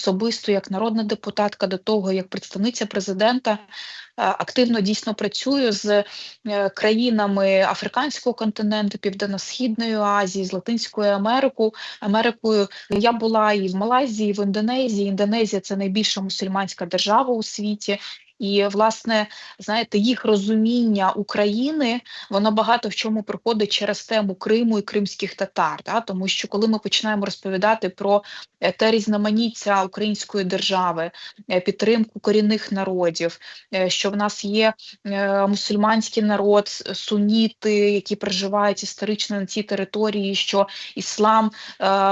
особисто як народна депутатка до того, як представниця президента. е, Активно дійсно працюю з е, країнами Африканського континенту, Південно-Східної Азії, з Латинською Америку, Америкою. Я була і в Малайзії, і в Індонезії. Індонезія це найбільша мусульманська держава у світі. І, власне, знаєте, їх розуміння України воно багато в чому проходить через тему Криму і кримських татар. Да? Тому що коли ми починаємо розповідати про е, те різноманіття української держави, е, підтримку корінних народів, е, що в нас є мусульманський народ, суніти, які проживають історично на цій території, що іслам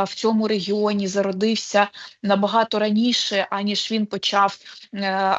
в цьому регіоні зародився набагато раніше, аніж він почав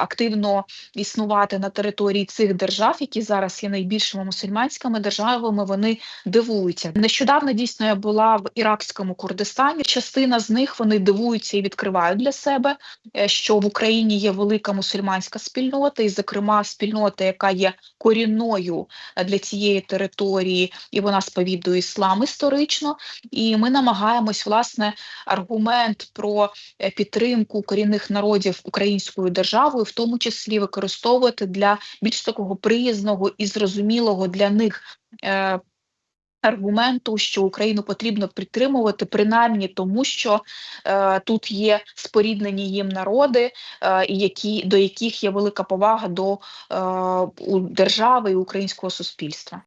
активно існувати на території цих держав, які зараз є найбільшими мусульманськими державами. Вони дивуються. Нещодавно дійсно я була в іракському Курдистані. Частина з них вони дивуються і відкривають для себе, е, що в Україні є велика мусульманська спільнота, і, зокрема, спільнота, яка є корінною е, для цієї території, і вона сповідує іслам історично. І ми намагаємось власне аргумент про е, підтримку корінних народів українською державою, в тому числі використовувати для більш такого приязного і зрозумілого для них. Е, Аргументу, що Україну потрібно підтримувати, принаймні тому, що е, тут є споріднені їм народи, е, які до яких є велика повага до е, держави і українського суспільства.